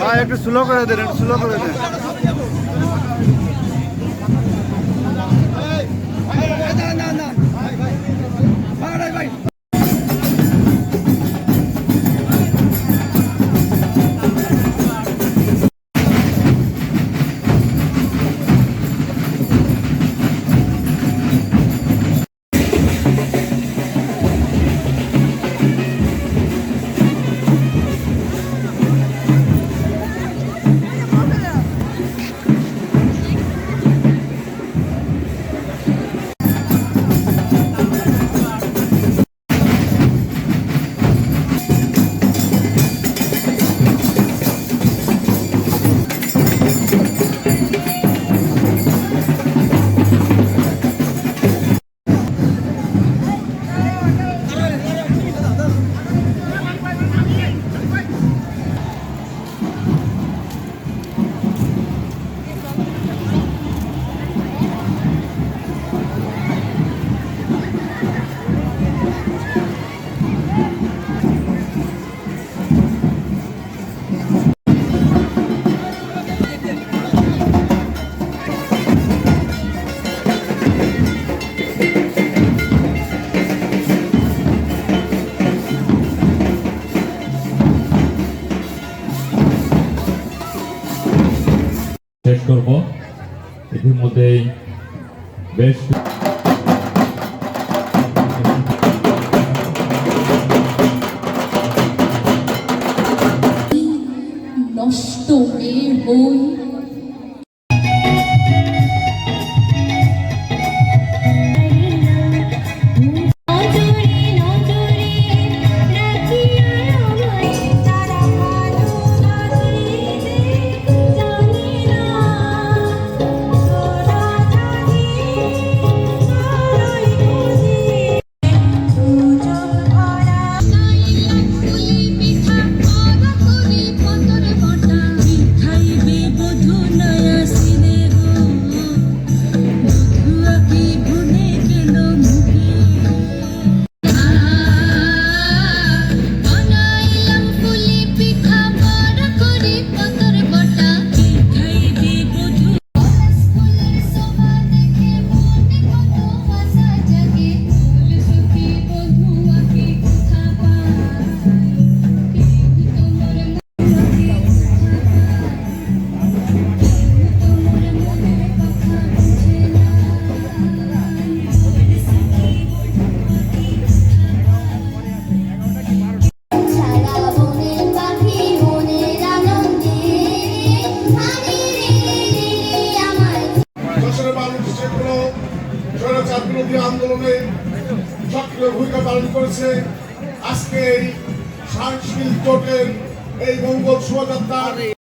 হ্যাঁ, একটু স্লো করে দেন একটু স্লো করে দেন করব। এটির মধ্যেই বেশ নষ্ট হয়ে বই বিরোধী আন্দোলনে সক্রিয় ভূমিকা পালন করেছে। আজকে এই সাংস্কৃতিক জোটের এই মঙ্গল শোভাযাত্রা